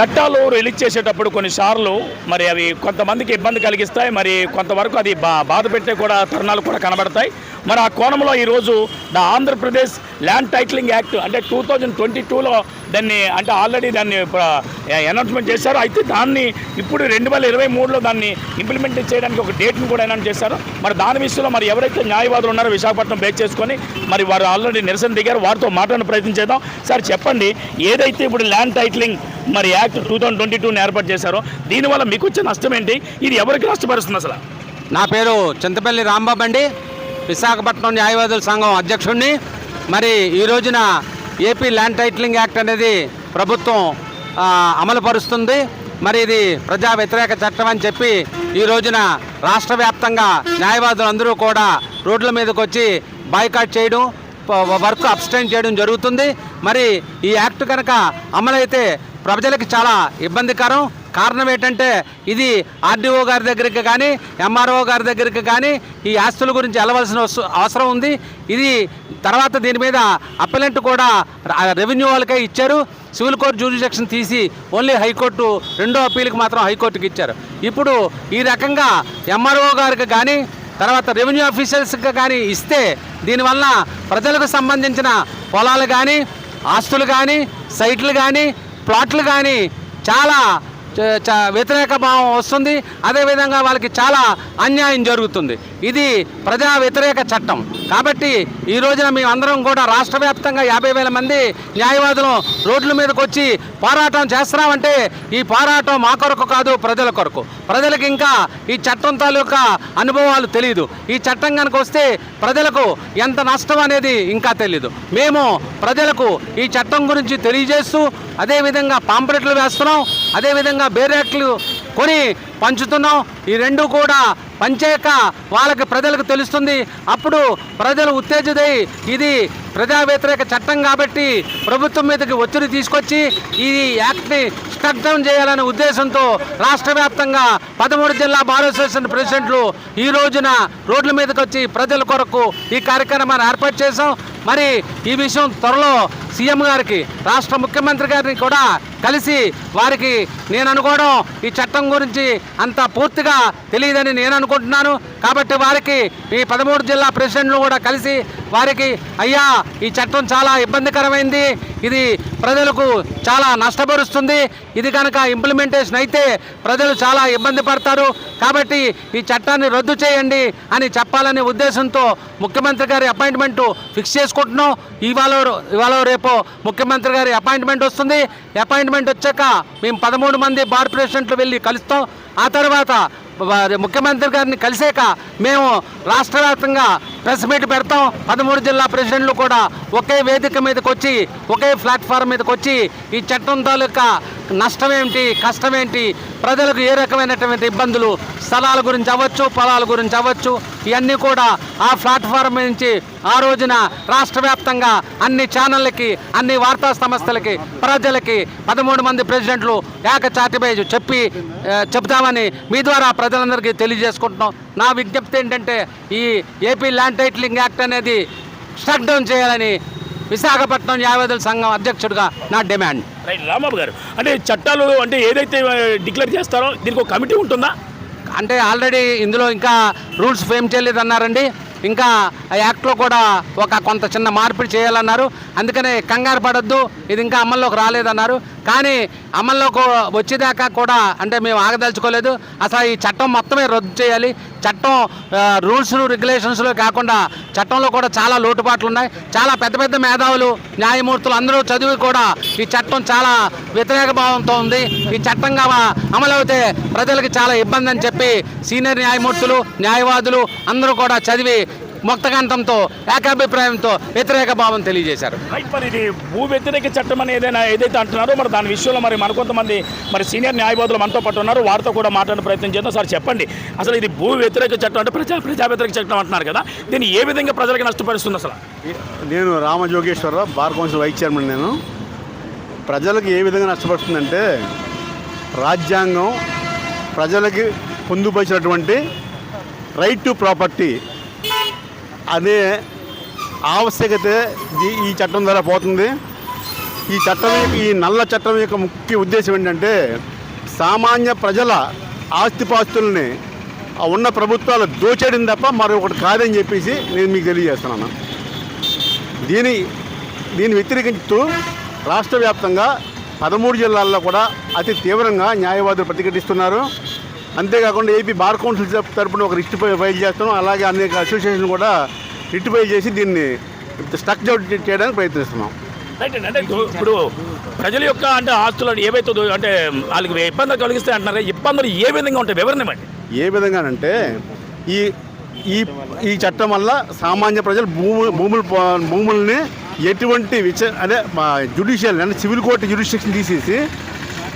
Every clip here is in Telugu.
చట్టాలు రిలీజ్ చేసేటప్పుడు కొన్నిసార్లు మరి అవి కొంతమందికి ఇబ్బంది కలిగిస్తాయి మరి కొంతవరకు అది బా బాధ పెట్టే కూడా తరుణాలు కూడా కనబడతాయి. మరి ఆ కోణంలో ఈరోజు the Andhra Pradesh land titling act అంటే టూ థౌజండ్ ట్వంటీ టూలో దాన్ని అంటే ఆల్రెడీ దాన్ని అనౌన్స్మెంట్ చేశారు. అయితే దాన్ని ఇప్పుడు రెండు వేల ఇరవై మూడులో దాన్ని ఇంప్లిమెంట్ చేయడానికి ఒక డేట్ను కూడా అనౌన్స్ చేశారు. మరి దాని విషయంలో మరి ఎవరైతే న్యాయవాదులు ఉన్నారో విశాఖపట్నం బేక్ చేసుకొని మరి వారు ఆల్రెడీ నిరసన దిగారు. వారితో మాట్లాడిన ప్రయత్నం చేద్దాం. సార్ చెప్పండి ఏదైతే ఇప్పుడు ల్యాండ్ టైటిలింగ్ మరి యాక్ట్ టూ థౌజండ్ ట్వంటీ టూని ఏర్పాటు చేశారో దీనివల్ల మీకు వచ్చే నష్టం ఏంటి? ఇది ఎవరికి నష్టపరుస్తుంది అసలు? నా పేరు చింతపల్లి రాంబాబు అండి. విశాఖపట్నం న్యాయవాదుల సంఘం అధ్యక్షుడిని మరి ఈ రోజున ఏపీ ల్యాండ్ టైటిలింగ్ యాక్ట్ అనేది ప్రభుత్వం అమలుపరుస్తుంది. అమలు పరుస్తుంది మరి ఇది ప్రజా వ్యతిరేక చట్టం అని చెప్పి ఈ రోజున రాష్ట్ర వ్యాప్తంగా న్యాయవాదులందరూ కూడా రోడ్ల మీదకి వచ్చి బాయ్కాట్ చేయడం వర్క్ అబ్స్టైన్ చేయడం జరుగుతుంది. మరి ఈ యాక్ట్ కనుక అమలైతే ప్రజలకు చాలా ఇబ్బందికరం. కారణం ఏంటంటే ఇది ఆర్డీఓ గారి దగ్గరికి కానీ ఎంఆర్ఓ గారి దగ్గరికి కానీ ఈ ఆస్తుల గురించి వెళ్ళవలసిన అవసరం ఉంది. ఇది తర్వాత దీని మీద అప్పలెంట్ కూడా రెవెన్యూ వాళ్ళకే ఇచ్చారు. సివిల్ కోర్టు జ్యూరిడిక్షన్ తీసి ఓన్లీ హైకోర్టు రెండో అప్పీల్కి మాత్రం హైకోర్టుకి ఇచ్చారు. ఇప్పుడు ఈ రకంగా ఎంఆర్ఓ గారికి కానీ తర్వాత రెవెన్యూ ఆఫీసర్స్కి కానీ ఇస్తే దీనివల్ల ప్రజలకు సంబంధించిన పొలాలు కానీ ఆస్తులు కానీ సైట్లు కానీ ప్లాట్లు కానీ చాలా వ్యతిరేక భావం వస్తుంది. అదేవిధంగా వాళ్ళకి చాలా అన్యాయం జరుగుతుంది. ఇది ప్రజా వ్యతిరేక చట్టం. కాబట్టి ఈ రోజున మేమందరం కూడా రాష్ట్ర వ్యాప్తంగా యాభై వేల మంది న్యాయవాదులు రోడ్ల మీదకి వచ్చి పోరాటం చేస్తున్నామంటే ఈ పోరాటం మా కొరకు కాదు ప్రజల కొరకు. ప్రజలకు ఇంకా ఈ చట్టం తాలూకా అనుభవాలు తెలియదు ఈ చట్టం కనుక వస్తే ప్రజలకు ఎంత నష్టం అనేది ఇంకా తెలియదు మేము ప్రజలకు ఈ చట్టం గురించి తెలియజేస్తూ అదేవిధంగా పాంప్లెట్లు వేస్తున్నాం. అదేవిధంగా బేరేట్లు కొని పంచుతున్నాం. ఈ రెండు కూడా పంచాక వాళ్ళకి ప్రజలకు తెలుస్తుంది. అప్పుడు ప్రజలు ఉత్తేజితై ఇది ప్రజా వ్యతిరేక చట్టం కాబట్టి ప్రభుత్వం మీదకి ఒత్తిడి తీసుకొచ్చి ఈ యాక్ట్ని స్టక్ డౌన్ చేయాలనే ఉద్దేశంతో రాష్ట్ర వ్యాప్తంగా పదమూడు జిల్లా బార్ అసోసియేషన్ ప్రెసిడెంట్లు ఈ రోజున రోడ్ల మీదకి వచ్చి ప్రజల కొరకు ఈ కార్యక్రమాన్ని ఏర్పాటు చేశాం. మరి ఈ విషయం త్వరలో సీఎం గారికి రాష్ట్ర ముఖ్యమంత్రి గారిని కూడా కలిసి వారికి నేను అనుకోవడం ఈ చట్టం గురించి అంత పూర్తిగా తెలియదని నేను అనుకుంటున్నాను. కాబట్టి వారికి ఈ పదమూడు జిల్లా ప్రెసిడెంట్లు కూడా కలిసి వారికి అయ్యా ఈ చట్టం చాలా ఇబ్బందికరమైంది. ఇది ప్రజలకు చాలా నష్టపరుస్తుంది. ఇది కనుక ఇంప్లిమెంటేషన్ అయితే ప్రజలు చాలా ఇబ్బంది పడతారు. కాబట్టి ఈ చట్టాన్ని రద్దు చేయండి అని చెప్పాలనే ఉద్దేశంతో ముఖ్యమంత్రి గారి అపాయింట్మెంట్ ఫిక్స్ చేసుకుంటున్నాం. ఇవాళ ఇవాళ రేపు ముఖ్యమంత్రి గారి అపాయింట్మెంట్ వస్తుంది. అపాయింట్మెంట్ వచ్చాక మేము పదమూడు మంది బార్ ప్రెసిడెంట్లు వెళ్ళి కలుస్తాం. ఆ తర్వాత వారి ముఖ్యమంత్రి గారిని కలిసాక మేము రాష్ట్ర వ్యాప్తంగా ప్రెస్ మీట్ పెడతాం. పదమూడు జిల్లా ప్రెసిడెంట్లు కూడా ఒకే వేదిక మీదకి వచ్చి ఒకే ప్లాట్ఫామ్ మీదకి వచ్చి ఈ చట్టం తాలూకా నష్టం ఏంటి కష్టం ఏంటి ప్రజలకు ఏ రకమైనటువంటి ఇబ్బందులు స్థలాల గురించి అవ్వచ్చు పొలాల గురించి అవ్వచ్చు ఇవన్నీ కూడా ఆ ప్లాట్ఫారం నుంచి ఆ రోజున రాష్ట్ర వ్యాప్తంగా అన్ని ఛానళ్ళకి అన్ని వార్తా సంస్థలకి ప్రజలకి పదమూడు మంది ప్రెసిడెంట్లు ఏకచాటిపై చెప్పి చెప్తామని మీ ద్వారా ప్రజలందరికీ తెలియజేసుకుంటున్నాం. నా విజ్ఞప్తి ఏంటంటే ఈ ఏపీ ల్యాండ్ టైటిలింగ్ యాక్ట్ అనేది స్టక్ డౌన్ చేయాలని విశాఖపట్నం న్యాయవాదుల సంఘం అధ్యక్షుడిగా నా డిమాండ్. రైట్ రాంబాబు గారు. అంటే చట్టాలు అంటే ఏదైతే డిక్లేర్ చేస్తారో దీనికి ఒక కమిటీ ఉంటుందా? అంటే ఆల్రెడీ ఇందులో ఇంకా రూల్స్ ఫ్రేమ్ చేయలేదన్నారండి. ఇంకా ఆ యాక్ట్లో కూడా ఒక కొంత చిన్న మార్పిడి చేయాలన్నారు. అందుకనే కంగారు పడొద్దు ఇది ఇంకా అమల్లోకి రాలేదన్నారు. కానీ అమల్లోకి వచ్చేదాకా కూడా అంటే మేము ఆగదలుచుకోలేదు. అసలు ఈ చట్టం మొత్తమే రద్దు చేయాలి. చట్టం రూల్స్ రెగ్యులేషన్స్లో కాకుండా చట్టంలో కూడా చాలా లోటుపాట్లు ఉన్నాయి చాలా పెద్ద పెద్ద మేధావులు న్యాయమూర్తులు అందరూ చదివి కూడా ఈ చట్టం చాలా వ్యతిరేక భావంతో ఉంది. ఈ చట్టంగా అమలవుతే ప్రజలకు చాలా ఇబ్బంది అని చెప్పి సీనియర్ న్యాయమూర్తులు న్యాయవాదులు అందరూ కూడా చదివి ముక్తకంఠంతో ఏకాభిప్రాయంతో వ్యతిరేక భావం తెలియజేశారు. రైట్ మరి ఇది భూ వ్యతిరేక చట్టం అని ఏదైనా ఏదైతే అంటున్నారో మరి దాని విషయంలో మరి మన కొంతమంది మరి సీనియర్ న్యాయవాదులు మనతో పాటు ఉన్నారు. వారితో కూడా మాట్లాడే ప్రయత్నం చేద్దాం. సార్ చెప్పండి. అసలు ఇది భూ వ్యతిరేక చట్టం అంటే ప్రజా ప్రజా వ్యతిరేక చట్టం అంటున్నారు కదా. దీన్ని ఏ విధంగా ప్రజలకు నష్టపరుస్తుంది అసలు? నేను Ramajogeswararao bar council vice chairman నేను. ప్రజలకు ఏ విధంగా నష్టపడుతుందంటే రాజ్యాంగం ప్రజలకి పొందుపరిచినటువంటి రైట్ టు ప్రాపర్టీ అనే ఆవశ్యకత ఈ- ఈ చట్టం ద్వారా పోతుంది. ఈ చట్టం యొక్క ఈ నల్ల చట్టం యొక్క ముఖ్య ఉద్దేశం ఏంటంటే సామాన్య ప్రజల ఆస్తిపాస్తుల్ని ఉన్న ప్రభుత్వాలు దోచేయడం తప్ప మరొకటి కాదని చెప్పేసి నేను మీకు తెలియజేస్తున్నాను. దీని దీన్ని వ్యతిరేకిస్తూ రాష్ట్ర వ్యాప్తంగా పదమూడు జిల్లాల్లో కూడా అతి తీవ్రంగా న్యాయవాదులు ప్రతిఘటిస్తున్నారు. అంతేకాకుండా ఏపీ బార్ కౌన్సిల్ తరపున ఒక రిట్ ఫైల్ చేస్తున్నాం అలాగే అనేక అసోసియేషన్ కూడా రిట్ ఫైల్ చేసి దీన్ని స్టక్ చేయడానికి ప్రయత్నిస్తున్నాం. రైట్ అండి అంటే ఇప్పుడు ప్రజల యొక్క అంటే ఆస్తులు ఏవైతే అంటే వాళ్ళకి ఇబ్బందులు కలిగిస్తాయి అంటున్నారు ఇబ్బందులు ఏ విధంగా ఉంటాయి? వివరణ ఇవ్వండి. ఏ విధంగానంటే ఈ ఈ ఈ చట్టం వల్ల సామాన్య ప్రజలు భూము భూములు భూముల్ని ఎటువంటి విచ అదే జ్యుడిషియల్ అంటే సివిల్ కోర్టు జ్యుడిషియక్షన్ తీసేసి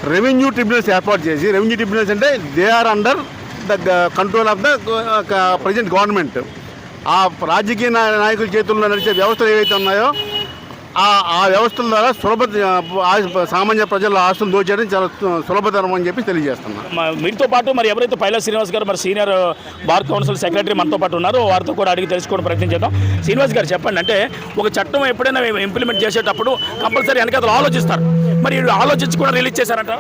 రెవెన్యూ ట్రిబ్యునల్స్ ఏర్పాటు చేసి రెవెన్యూ ట్రిబ్యునల్స్ అంటే they are under the control of the present government ఆ రాజకీయ నాయ- నాయకుల చేతుల్లో నడిచే వ్యవస్థలు ఏవైతే ఉన్నాయో ఆ ఆ వ్యవస్థల ద్వారా సులభ ఆ- సామాన్య ప్రజల ఆస్తులు దోచేయడం చాలా సులభతరం అని చెప్పి తెలియజేస్తున్నా. మ- మీతో పాటు మరి ఎవరైతే పైలా శ్రీనివాస్ గారు మరి సీనియర్ బార్ కౌన్సిల్ సెక్రటరీ మనతో పాటు ఉన్నారో వారితో కూడా అడిగి తెలుసుకోవడం ప్రయత్నం చేద్దాం. శ్రీనివాస్ గారు చెప్పండి అంటే ఒక చట్టం ఎప్పుడైనా ఇంప్లిమెంట్ చేసేటప్పుడు కంపల్సరీ వెనకాల ఆలోచిస్తారు. మరి వీళ్ళు ఆలోచించి కూడా రిలీజ్ చేశారంట.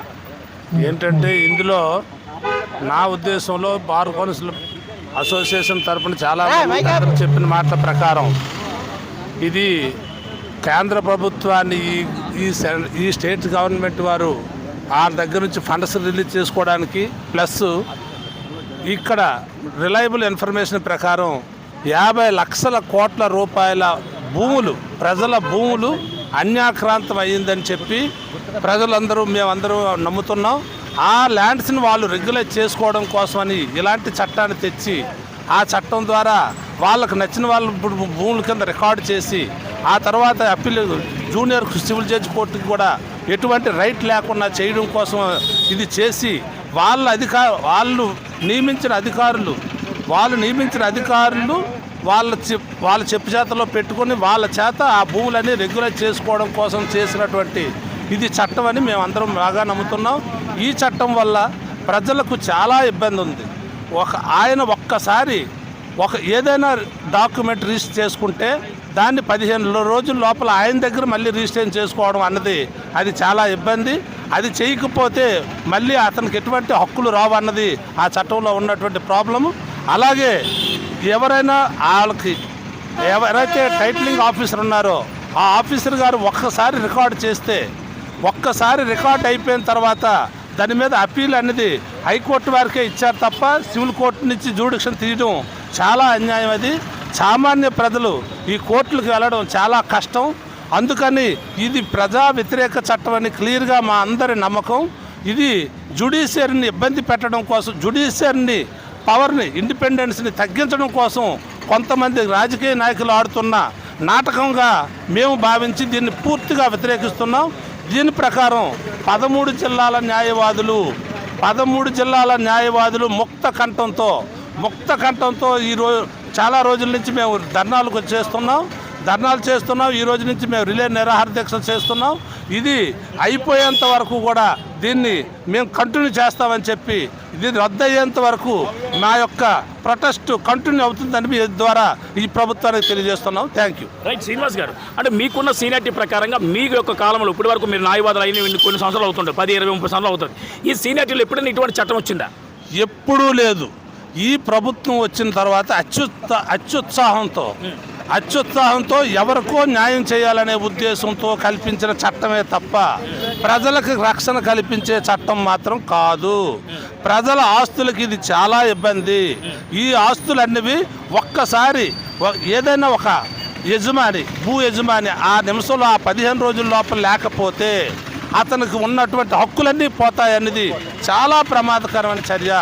ఏంటంటే ఇందులో నా ఉద్దేశంలో బార్ కౌన్సిల్ అసోసియేషన్ తరపున చాలా చెప్పిన మాటల ప్రకారం ఇది కేంద్ర ప్రభుత్వాన్ని ఈ- ఈ ఈ స్టేట్ గవర్నమెంట్ వారు ఆ దగ్గర నుంచి ఫండ్స్ రిలీజ్ చేసుకోవడానికి ప్లస్ ఇక్కడ రిలయబుల్ ఇన్ఫర్మేషన్ ప్రకారం యాభై లక్షల కోట్ల రూపాయల భూములు ప్రజల భూములు అన్యాక్రాంతం అయ్యిందని చెప్పి ప్రజలందరూ మేమందరూ నమ్ముతున్నాం. ఆ ల్యాండ్స్ని వాళ్ళు రెగ్యులేట్ చేసుకోవడం కోసమని ఇలాంటి చట్టాన్ని తెచ్చి ఆ చట్టం ద్వారా వాళ్ళకు నచ్చిన వాళ్ళు ఇప్పుడు భూముల కింద రికార్డు చేసి ఆ తర్వాత అప్పీల్ జూనియర్ సివిల్ జడ్జి కోర్టుకి కూడా ఎటువంటి రైట్ లేకుండా చేయడం కోసం ఇది చేసి వాళ్ళ అధికార వాళ్ళు నియమించిన అధికారులు వాళ్ళు నియమించిన అధికారులు వాళ్ళ చెప్ వాళ్ళ చెప్పు చేతలో పెట్టుకొని వాళ్ళ చేత ఆ భూములన్నీ రెగ్యులేట్ చేసుకోవడం కోసం చేసినటువంటి ఇది చట్టం అని మేమందరం బాగా నమ్ముతున్నాం. ఈ చట్టం వల్ల ప్రజలకు చాలా ఇబ్బంది ఉంది. ఒక ఆయన ఒక్కసారి ఒక ఏదైనా డాక్యుమెంట్ రిజిస్టర్ చేసుకుంటే దాన్ని పదిహేను రోజుల లోపల ఆయన దగ్గర మళ్ళీ రిజిస్ట్రేషన్ చేసుకోవడం అన్నది అది చాలా ఇబ్బంది. అది చేయకపోతే మళ్ళీ అతనికి ఎటువంటి హక్కులు రావన్నది ఆ చట్టంలో ఉన్నటువంటి ప్రాబ్లము. అలాగే ఎవరైనా వాళ్ళకి ఎవరైతే టైటిలింగ్ ఆఫీసర్ ఉన్నారో ఆ ఆఫీసర్ గారు ఒక్కసారి రికార్డు చేస్తే ఒక్కసారి రికార్డ్ అయిపోయిన తర్వాత దాని మీద అప్పీల్ అనేది హైకోర్టు వారికే ఇచ్చారు తప్ప సివిల్ కోర్టు నుంచి జూడిక్షన్ తీయడం చాలా అన్యాయం అది. సామాన్య ప్రజలు ఈ కోర్టులకు వెళ్ళడం చాలా కష్టం. అందుకని ఇది ప్రజా వ్యతిరేక చట్టం అని క్లియర్గా మా అందరి నమ్మకం. ఇది జుడిషియరీని ఇబ్బంది పెట్టడం కోసం జుడిషియరీని పవర్ని ఇండిపెండెన్స్ని తగ్గించడం కోసం కొంతమంది రాజకీయ నాయకులు ఆడుతున్న నాటకంగా మేము భావించి దీన్ని పూర్తిగా వ్యతిరేకిస్తున్నాం. దీని ప్రకారం పదమూడు జిల్లాల న్యాయవాదులు పదమూడు జిల్లాల న్యాయవాదులు ముక్త కంఠంతో ముక్త కంఠంతో ఈ రోజు చాలా రోజుల నుంచి మేము ధర్నాలకు చేస్తున్నాం. ధర్నాలు చేస్తున్నాం. ఈ రోజు నుంచి మేము రిలే నిరాహార దీక్షలు చేస్తున్నాం. ఇది అయిపోయేంత వరకు కూడా దీన్ని మేము కంటిన్యూ చేస్తామని చెప్పి ఇది రద్దు అయ్యేంత వరకు మా యొక్క ప్రొటెస్ట్ కంటిన్యూ అవుతుందని మీ ద్వారా ఈ ప్రభుత్వానికి తెలియజేస్తున్నాం. థ్యాంక్ యూ రైట్ శ్రీనివాస్ గారు అంటే మీకున్న సీనియారిటీ ప్రకారంగా మీ యొక్క కాలంలో ఇప్పటి వరకు మీరు న్యాయవాదులు అయిన కొన్ని సంవత్సరాలు అవుతుంటాయి. పది ఇరవై ముప్పై సంవత్సరాలు అవుతుంది ఈ సీనియారిటీలో ఎప్పుడైనా ఇటువంటి చట్టం వచ్చిందా? ఎప్పుడూ లేదు. ఈ ప్రభుత్వం వచ్చిన తర్వాత అత్యుత్స అత్యుత్సాహంతో అత్యుత్సాహంతో ఎవరికో న్యాయం చేయాలనే ఉద్దేశంతో కల్పించిన చట్టమే తప్ప ప్రజలకు రక్షణ కల్పించే చట్టం మాత్రం కాదు. ప్రజల ఆస్తులకి ఇది చాలా ఇబ్బంది. ఈ ఆస్తులన్నవి ఒక్కసారి ఏదైనా ఒక యజమాని భూ యజమాని ఆ నిమిషంలో ఆ పదిహేను రోజుల లోపల లేకపోతే అతనికి ఉన్నటువంటి హక్కులన్నీ పోతాయన్నది చాలా ప్రమాదకరమైన చర్య.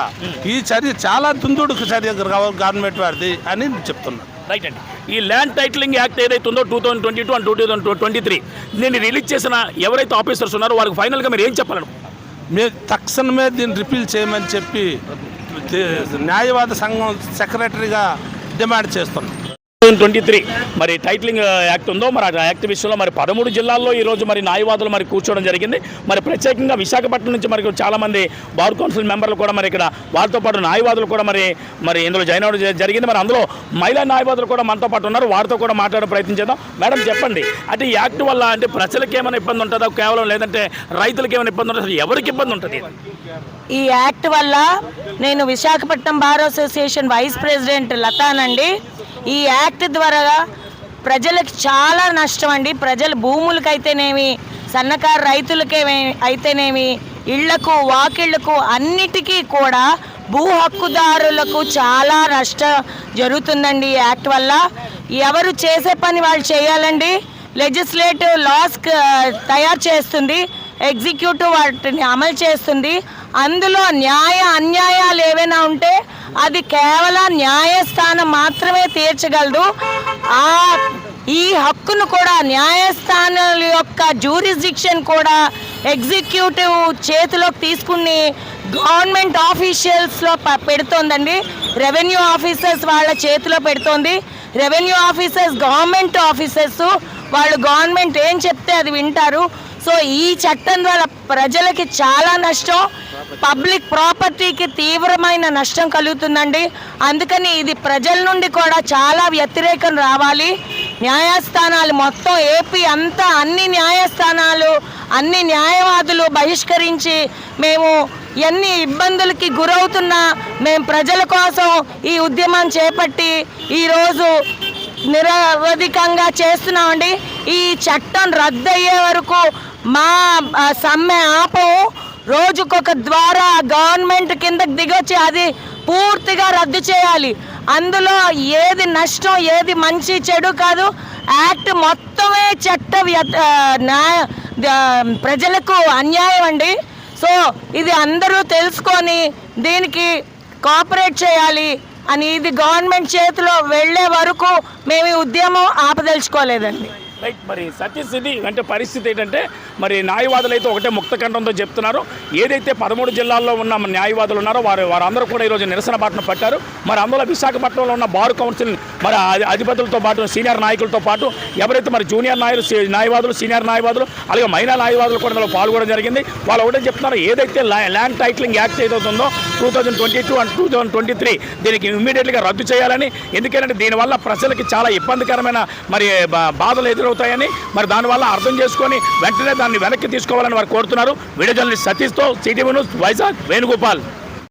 ఈ చర్య చాలా దుందుడుకు చర్య గవ- గవర్నమెంట్ వారిది అని చెప్తున్నాను రైట్ అండి. ఈ ల్యాండ్ టైటిలింగ్ యాక్ట్ ఏదైతే ఉందో two thousand twenty two and two thousand twenty three దీన్ని రిలీజ్ చేసిన ఎవరైతే ఆఫీసర్స్ ఉన్నారో వాళ్ళకి ఫైనల్గా మీరు ఏం చెప్పాలనుకుంటున్నారు మే తక్షణమే దీన్ని రిపీల్ చేయమని చెప్పి న్యాయవాద సంఘం సెక్రటరీగా డిమాండ్ చేస్తున్నాం. ట్వంటీ త్రీ మరి టైటిలింగ్ యాక్ట్ uh, ఉందో మరి ఆ యాక్ట్ విషయంలో మరి పదమూడు జిల్లాల్లో ఈ రోజు మరి న్యాయవాదులు మరి కూర్చోవడం జరిగింది. మరి ప్రత్యేకంగా విశాఖపట్నం నుంచి మరి చాలా మంది బార్ కౌన్సిల్ మెంబర్లు కూడా మరి ఇక్కడ వారితో పాటు న్యాయవాదులు కూడా మరి మరి ఇందులో జాయిన్ అవ్వడం జ- జరిగింది. మరి అందులో మహిళా న్యాయవాదులు కూడా మనతో పాటు ఉన్నారు. వారితో కూడా మాట్లాడే ప్రయత్నం చేద్దాం మేడం చెప్పండి అంటే ఈ యాక్ట్ వల్ల అంటే ప్రజలకు ఏమైనా ఇబ్బంది ఉంటుందా? కేవలం లేదంటే రైతులకు ఏమైనా ఇబ్బంది ఉంటుందా? ఎవరికి ఇబ్బంది ఉంటుంది? ఈ యాక్ట్ వల్ల నేను Visakhapatnam bar association vice president లతానండి. ఈ యాక్ట్ ద్వారా ప్రజలకు చాలా నష్టం అండి. ప్రజలు భూములకైతేనేమి సన్నకారు రైతులకే అయితేనేమి ఇళ్ళకు వాకిళ్ళకు అన్నిటికీ కూడా భూ హక్కుదారులకు చాలా నష్టం జరుగుతుందండి ఈ యాక్ట్ వల్ల. ఎవరు చేసే పని వాళ్ళు చేయాలండి. లెజిస్లేటివ్ లాస్ తయారు చేస్తుంది. ఎగ్జిక్యూటివ్ వాటిని అమలు చేస్తుంది. అందులో న్యాయ అన్యాయాలు ఏవైనా ఉంటే అది కేవలం న్యాయస్థానం మాత్రమే తీర్చగలదు. ఆ ఈ హక్కును కూడా న్యాయస్థానం యొక్క జ్యూరిస్డిక్షన్ కూడా ఎగ్జిక్యూటివ్ చేతిలోకి తీసుకుని గవర్నమెంట్ ఆఫీషియల్స్లో ప- పెడుతోందండి. రెవెన్యూ ఆఫీసర్స్ వాళ్ళ చేతిలో పెడుతోంది. రెవెన్యూ ఆఫీసర్స్ గవర్నమెంట్ ఆఫీసర్స్ వాళ్ళు గవర్నమెంట్ ఏం చెప్తే అది వింటారు. సో ఈ చట్టం ద్వారా ప్రజలకి చాలా నష్టం పబ్లిక్ ప్రాపర్టీకి తీవ్రమైన నష్టం కలుగుతుందండి. అందుకని ఇది ప్రజల నుండి కూడా చాలా వ్యతిరేకం రావాలి. న్యాయస్థానాలు మొత్తం ఏపీ అంతా అన్ని న్యాయస్థానాలు అన్ని న్యాయవాదులు బహిష్కరించి మేము ఎన్ని ఇబ్బందులకి గురవుతున్నా మేము ప్రజల కోసం ఈ ఉద్యమం చేపట్టి ఈరోజు నిరవధికంగా చేస్తున్నామండి. ఈ చట్టం రద్దయ్యే వరకు మా సమ్మె ఆపం. రోజుకొక ద్వారా గవర్నమెంట్ కిందకి దిగొచ్చి అది పూర్తిగా రద్దు చేయాలి. అందులో ఏది నష్టం ఏది మంచి చెడు కాదు. యాక్ట్ మొత్తమే చట్ట వ్య- న్యాయ ప్రజలకు అన్యాయం అండి. సో ఇది అందరూ తెలుసుకొని దీనికి కోఆపరేట్ చేయాలి అని ఇది గవర్నమెంట్ చేతిలో వెళ్ళే వరకు మేము ఉద్యమం ఆపదలుచుకోలేదండి. రైట్ మరి సత్యస్థితి అంటే పరిస్థితి ఏంటంటే మరి న్యాయవాదులు అయితే ఒకటే ముక్తకంఠంతో చెప్తున్నారు. ఏదైతే పదమూడు జిల్లాల్లో ఉన్న న్యాయవాదులు ఉన్నారో వారు వారందరూ కూడా ఈరోజు నిరసన బాటను పట్టారు. మరి అందులో విశాఖపట్నంలో ఉన్న బార్ కౌన్సిల్ మరి అధిపతులతో పాటు సీనియర్ నాయకులతో పాటు ఎవరైతే మరి జూనియర్ నాయకులు న్యాయవాదులు సీనియర్ న్యాయవాదులు అలాగే మహిళా న్యాయవాదులు కూడా ఇందులో పాల్గొనడం జరిగింది. వాళ్ళు ఒకటే చెప్తున్నారు ఏదైతే land titling act ఏదవుతుందో two thousand twenty two and two thousand twenty three దీనికి ఇమ్మీడియట్గా రద్దు చేయాలని. ఎందుకంటే దీనివల్ల ప్రజలకి చాలా ఇబ్బందికరమైన మరి బా- బాధలు ఎదురవుతాయని మరి దానివల్ల అర్థం చేసుకొని వెంటనే దాన్ని వెనక్కి తీసుకోవాలని వారు కోరుతున్నారు. వీడియో జర్నలిస్ట్ సతీష్తో సిటీవీ న్యూస్ వైజాగ్ వేణుగోపాల్.